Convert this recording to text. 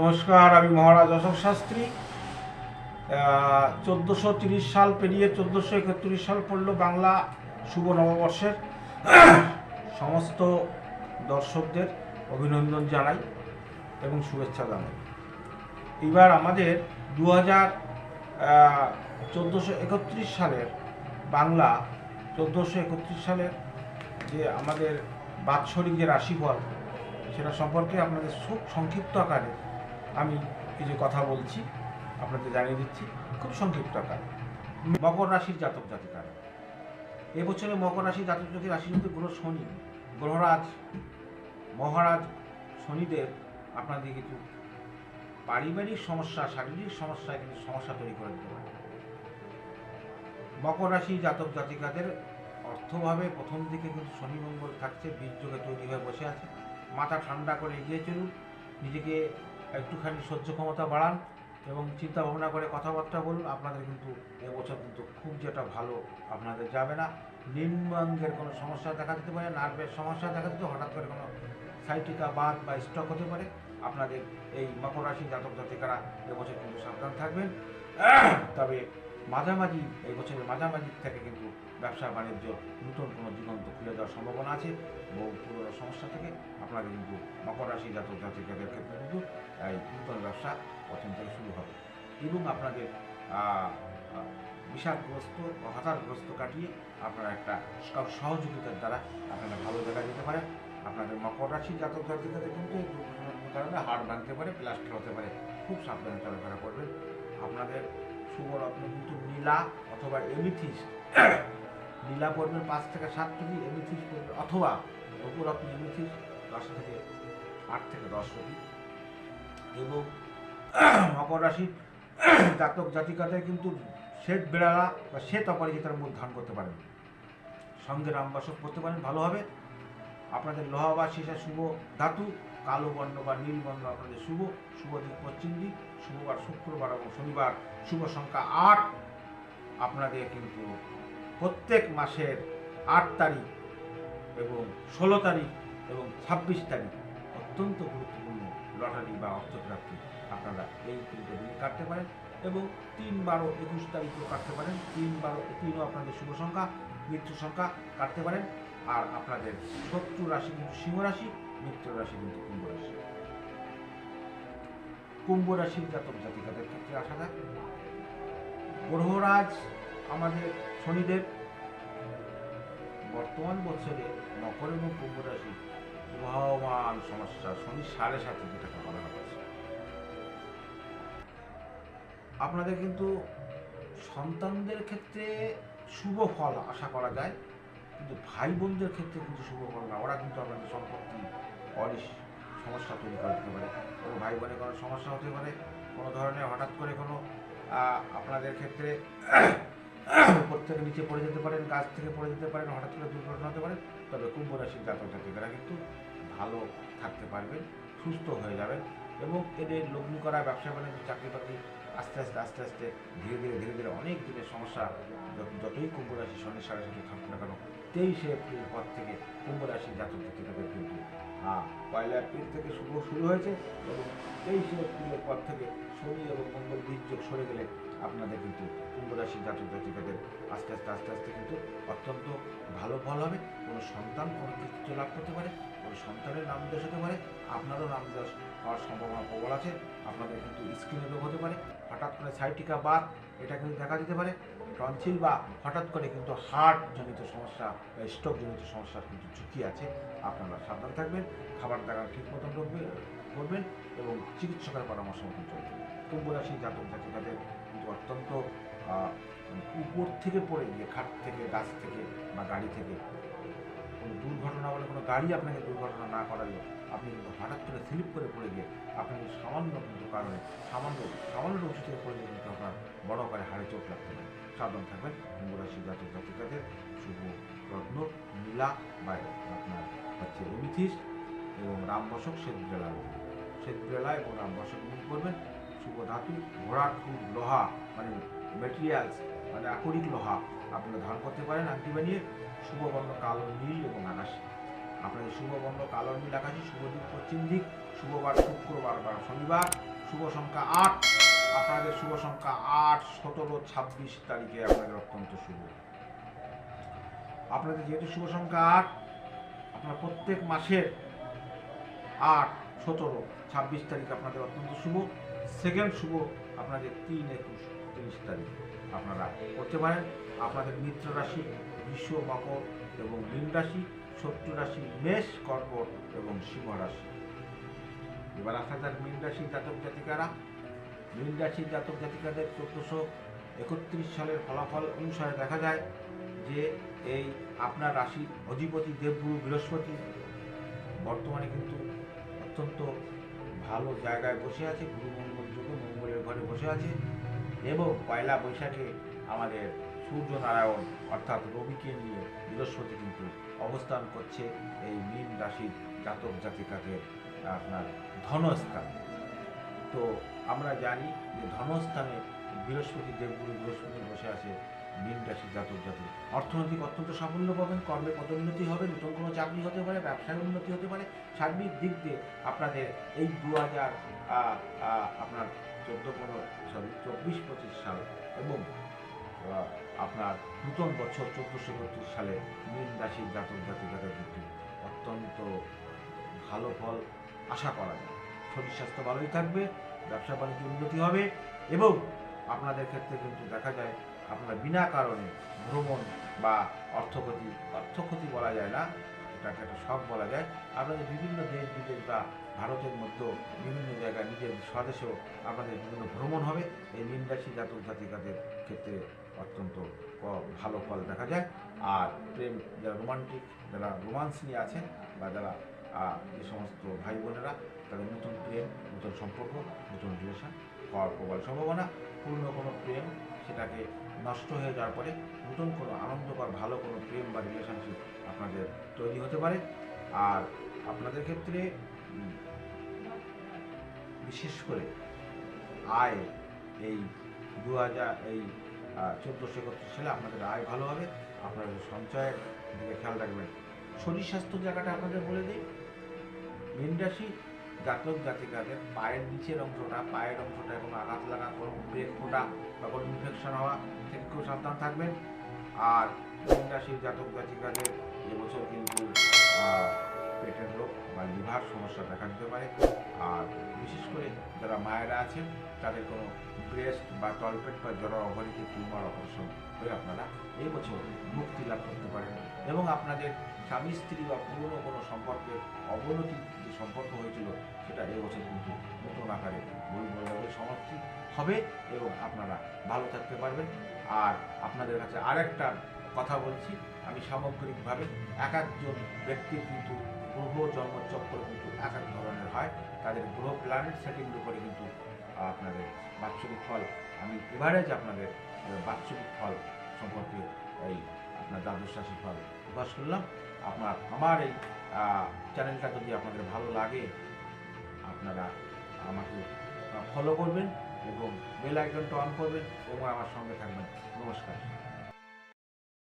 নমস্কার, আমি মহারাজ অশোক শাস্ত্রী। চোদ্দোশো তিরিশ সাল পেরিয়ে চোদ্দোশো একত্রিশ সাল পড়ল বাংলা শুভ নববর্ষের। সমস্ত দর্শকদের অভিনন্দন জানাই এবং শুভেচ্ছা জানাই। এবার আমাদের দু হাজার চোদ্দোশো একত্রিশ সালের বাংলা, চোদ্দোশো একত্রিশ সালের যে আমাদের বাৎসরিক যে রাশিফল, সেটা সম্পর্কে আপনাদের খুব সংক্ষিপ্ত আকারে আমি কিছু কথা বলছি, আপনাদের জানিয়ে দিচ্ছি, খুব সংক্ষিপ্ত আকারে। মকর রাশির জাতক জাতিকারা। এবছরে মকর রাশির জাতক জাতির রাশির মধ্যে গ্রহ শনি গ্রহরাজ, মহারাজ, শনিদেব আপনাদের কিছু পারিবারিক সমস্যা, শারীরিক সমস্যা কিন্তু সমস্যা তৈরি করে দিতে পারে। মকর রাশি জাতক জাতিকাদের অর্থভাবে প্রথম দিকে কিন্তু শনি মঙ্গল থাকছে, বীর্যকে তৈরি হয়ে বসে আছে। মাথা ঠান্ডা করে এগিয়ে চলুন। নিজেকে একটুখানি সহ্য ক্ষমতা বাড়ান এবং চিন্তা ভাবনা করে কথাবার্তা বলুন, আপনাদের কিন্তু এবছর কিন্তু খুব যেটা ভালো আপনাদের যাবে না। নিম্নাঙ্গের কোনো সমস্যা দেখা দিতে পারে, নার্ভের সমস্যা দেখা দিতে, হঠাৎ করে কোনো সাইটিকা বাদ বা স্টক হতে পারে। আপনাদের এই মকর রাশি জাতক জাতিকারা এবছর কিন্তু সাবধান থাকবেন। তবে মাঝামাঝি, এই বছরের মাঝামাঝি থেকে কিন্তু ব্যবসা বাণিজ্য নতুন কোনো দিগন্ত খুলে দেওয়ার সম্ভাবনা আছে বহু পুরোনো সমস্যা থেকে আপনাদের কিন্তু মকর রাশি জাতক জাতিকাদের ক্ষেত্রে কিন্তু এই নূতন ব্যবসা প্রথম থেকে শুরু হবে। এবং আপনাদের বিষাদগ্রস্ত ও হতাশগ্রস্ত কাটিয়ে আপনারা একটা সহযোগিতার দ্বারা আপনারা ভালো দেখা যেতে পারে। আপনাদের মকর রাশি জাতক জাতিকাদের কিন্তু এই কারণে হাড় ভাঙতে পারে, প্লাস্টার হতে পারে, খুব সাবধানে চলাফেরা করবেন আপনাদের শুভ রত্ন কিন্তু নীলা অথবা এমিথিস। নীলা পড়বেন পাঁচ থেকে সাত কেজি, এমিথিস অথবা উপরত্ন এমিথিস, দশ থেকে আট থেকে দশ কেজি। এবং মকর রাশির জাতক জাতিকাদের কিন্তু শ্বেত বেড়ালা বা শ্বেত অপরিচিতার মূল ধারণ করতে পারেন। সঙ্গে রামবাসক করতে পারেন ভালোভাবে আপনাদের লোহা বা সীসা শুভ ধাতু কালো বর্ণ বা নীল বর্ণ আপনাদের শুভ শুভ দিক পশ্চিম দিক শুভবার শুক্রবার এবং শনিবার, শুভ সংখ্যা আট। আপনাদের কিন্তু প্রত্যেক মাসের আট তারিখ এবং ষোলো তারিখ এবং ছাব্বিশ তারিখ অত্যন্ত গুরুত্বপূর্ণ লটারি বা অর্থপ্রাপ্তি। আপনারা এই তিনটে দিনে কাটতে পারেন এবং তিন বারো একুশ তারিখও কাটতে পারেন। তিন বারো তিনও আপনাদের শুভ সংখ্যা মৃত্যু সংখ্যা কাটতে পারেন। আর আপনাদের শত্রু রাশি কিন্তু সিংহ রাশি, মিত্র রাশি কিন্তু কুম্ভ রাশি। কুম্ভ রাশির জাতক জাতিকাদের ক্ষেত্রে আসা যায় গ্রহরাজ আমাদের শনিদেব। বর্তমান বছরে মকর এবং কুম্ভ রাশি প্রবাহমান সমস্যা, শনি সাড়ে সাথে যেটাকে বলা হচ্ছে আপনাদের কিন্তু সন্তানদের ক্ষেত্রে শুভ ফল আশা করা যায়। কিন্তু ভাই বোনদের ক্ষেত্রে কিন্তু শুভ ফল না। ওরা কিন্তু আপনাদের সম্পত্তি অরিস সমস্যা তৈরি করে দিতে পারে। কোনো ভাই বোনের কোনো সমস্যা হতে পারে, কোনো ধরনের হঠাৎ করে কোনো আপনাদের ক্ষেত্রে উপর থেকে নিচে পড়ে যেতে পারেন, গাছ থেকে পড়ে যেতে পারেন, হঠাৎ করে দুর্ঘটনা হতে পারে, তবে কুম্ভ রাশির জাতক জাতিকারা কিন্তু ভালো থাকতে পারবেন, সুস্থ হয়ে যাবেন। এবং এদের লগ্নি করা, ব্যবসা বাণিজ্য, চাকরি বাকরি আস্তে আস্তে আস্তে আস্তে ধীরে ধীরে ধীরে ধীরে অনেক দিনের সমস্যা যতই কুম্ভ রাশি, শনি সাড়ে সাথে থাকুক না কেন, তেইশে এপ্রিল পর থেকে কুম্ভ রাশি জাতক জাতিকাদের কিন্তু পয়লা এপ্রিল থেকে শুভ, শুরু হয়েছে এবং তেইশে এপ্রিলের পর থেকে শনি এবং মঙ্গল বীর্যোগ সরে গেলে আপনাদের কিন্তু কুম্ভ রাশি জাতক জাতিকাদের আস্তে আস্তে আস্তে আস্তে কিন্তু অত্যন্ত ভালো ফল হবে। কোনো সন্তান কোনো কৃতিত্ব লাভ করতে পারে, কোনো সন্তানের নাম দেশ হতে পারে, আপনারও নাম দেশ হওয়ার সম্ভাবনা প্রবল আছে। আপনাদের কিন্তু স্কিনে রোগ হতে পারে। হঠাৎ করে সাইটিকা বাত এটা কিন্তু দেখা দিতে পারে। টনসিল বা হঠাৎ করে কিন্তু হার্ট জনিত সমস্যা বা স্ট্রোক জনিত সমস্যার কিন্তু ঝুঁকি আছে। আপনারা সাবধান থাকবেন, খাবার দাবার ঠিক মতন করবেন এবং চিকিৎসকের পরামর্শ মতন চলবেন কুম্ভ রাশি জাতক জাতিকাদের কিন্তু অত্যন্ত উপর থেকে পড়ে গিয়ে খাট থেকে, গাছ থেকে বা গাড়ি থেকে কোনো দুর্ঘটনা বলে কোনো গাড়ি আপনাকে দুর্ঘটনা না করালে আপনি কিন্তু হঠাৎ করে স্লিপ করে পড়ে গিয়ে আপনাকে সামান্য কিন্তু কারণে, সামান্য সামান্য উঁচু থেকে পড়ে গিয়ে কিন্তু আপনার বড় করে হাড়ে চোট লাগতে পারে। সাবধান থাকবেন। কুম্ভ রাশি জাতক জাতিকাদের। শুভ রত্ন, নীলা বা আপনার হচ্ছে এমিথিস এবং রাম রামবসক শ্বেতবেলা শ্বেতবেলা এবং রামবসক মুখ করবেন, শুভ ধাতু ঘোড়ার খুব লোহা মানে মেটেরিয়ালস মানে আকরিক লোহা। আপনারা ধারণ করতে পারেন, আংটি বানিয়ে। শুভ বর্ণ কালো নীল এবং আকাশী আপনাদের শুভ বর্ণ কালো নীল আকাশী শুভ দিক পশ্চিম দিক। শুভবার শুক্রবার বা শনিবার। শুভ সংখ্যা আট। আপনাদের শুভ সংখ্যা আট, সতেরো, ছাব্বিশ তারিখে আপনাদের অত্যন্ত শুভ। আপনাদের যেহেতু শুভ সংখ্যা আট, আপনার প্রত্যেক মাসের আট, সতেরো, ছাব্বিশ তারিখ আপনাদের অত্যন্ত শুভ। সেকেন্ড শুভ আপনাদের তিন, একুশ। তিরিশ তারিখ। আপনারা করতে পারেন। আপনাদের মিত্র রাশি, বিশ্ব মকর এবং মীন রাশি, শত্রু রাশি, মেষ, কর্কট এবং সিংহ রাশি। এবার আসা যাক মীন রাশি জাতক জাতিকারা। মীন রাশি জাতক জাতিকাদের চোদ্দশো একত্রিশ সালের ফলাফল অনুসারে দেখা যায় যে এই আপনার রাশি অধিপতি দেবগুরু বৃহস্পতি বর্তমানে কিন্তু অত্যন্ত ভালো জায়গায় বসে আছে। গুরু মঙ্গল যুগে মঙ্গলের ঘরে বসে আছে। এবং পয়লা বৈশাখে আমাদের সূর্যনারায়ণ অর্থাৎ রবিকে নিয়ে বৃহস্পতি কিন্তু অবস্থান করছে এই মীন রাশির জাতক জাতিকাদের আপনার ধনস্থান। তো আমরা জানি যে ধনস্থানে বৃহস্পতি দেবগুরু বৃহস্পতি বসে আছে মীন রাশির জাতক জাতি অর্থনৈতিক অত্যন্ত সাফল্য পাবেন, কর্মে পদোন্নতি হবে, নতুন কোনো চাকরি হতে পারে, ব্যবসায় উন্নতি হতে পারে, সার্বিক দিক দিয়ে আপনাদের এই দু হাজার আপনার চোদ্দ পনেরো সরি চব্বিশ পঁচিশ সাল এবং আপনার নূতন বছর চোদ্দোশো একত্রিশ সালে মীন রাশির জাতক জাতিকাদের কিন্তু অত্যন্ত ভালো ফল আশা করা যায়। শরীর স্বাস্থ্য ভালোই থাকবে, ব্যবসা বাণিজ্য উন্নতি হবে এবং আপনাদের ক্ষেত্রে কিন্তু দেখা যায় আপনারা বিনা কারণে ভ্রমণ বা অর্থক্ষতি অর্থক্ষতি বলা যায় না, এটাকে একটা শখ বলা যায়। আপনাদের বিভিন্ন দেশ বিদেশ বা ভারতের মধ্যেও বিভিন্ন জায়গায় নিজের স্বদেশেও আপনাদের বিভিন্ন ভ্রমণ হবে। এই মীন জাতক জাতিকাদের ক্ষেত্রে অত্যন্ত ভালো ফল দেখা যায়। আর প্রেম, যারা রোমান্টিক, যারা রোমান্স নিয়ে আছেন বা যারা যে সমস্ত ভাই বোনেরা তাদের নতুন প্রেম, নতুন সম্পর্ক, নতুন রিলেশন হওয়ার প্রবল সম্ভাবনা পূর্ণ কোনো প্রেম সেটাকে নষ্ট হয়ে যাওয়ার পরে নতুন কোনো আনন্দকর, ভালো কোনো প্রেম বা রিলেশনশিপ আপনাদের তৈরি হতে পারে। আর আপনাদের ক্ষেত্রে বিশেষ করে আয়, এই দু হাজার এই চোদ্দোশো একত্রিশ সালে আপনাদের আয় ভালো হবে। আপনাদের সঞ্চয়ের দিকে খেয়াল রাখবেন। শরীর স্বাস্থ্য জায়গাটা আপনাদের বলে দিই। মীন রাশি জাতক জাতিকাদের পায়ের নিচের অংশটা, পায়ের অংশটা কোনো আঘাত লাগা কোনো ব্রেক ফোটা বা কোনো ইনফেকশন হওয়া থেকে সাবধান থাকবেন। আর রাশির জাতক জাতিকাদের এবছর কিন্তু পেটের রোগ বা লিভার সমস্যা দেখা দিতে পারে। আর বিশেষ করে যারা মায়েরা আছেন, তাদের কোনো ব্রেস্ট বা তলপেট বা জরা অবলিতে টিউমার অপারেশন হয়ে আপনারা এই বছর মুক্তি লাভ করতে পারেন। এবং আপনাদের স্বামী, স্ত্রী বা পুরনো কোনো সম্পর্কের অবনতি যে সম্পর্ক হয়েছিল, সেটা এবছর কিন্তু নতুন আকারে বই সমাপ্তি হবে এবং আপনারা ভালো থাকতে পারবেন। আর আপনাদের কাছে আরেকটা কথা বলছি, আমি সামগ্রিকভাবে এক একজন ব্যক্তির কিন্তু গ্রহ জন্মচক্র কিন্তু এক এক ধরনের হয়। তাদের গ্রহ প্ল্যানেট সেটিংয়ের উপরে কিন্তু আপনাদের বাৎসরিক ফল। আমি এভারেজ আপনাদের বাৎসরিক ফল সম্পর্কে এই আপনার দ্বাদশ রাশি ফল প্রকাশ করলাম। আপনার, আমার এই চ্যানেলটা যদি আপনাদের ভালো লাগে, আপনারা আমাকে ফলো করবেন এবং বেল আইকনটা অন করবেন এবং আমার সঙ্গে থাকবেন। নমস্কার।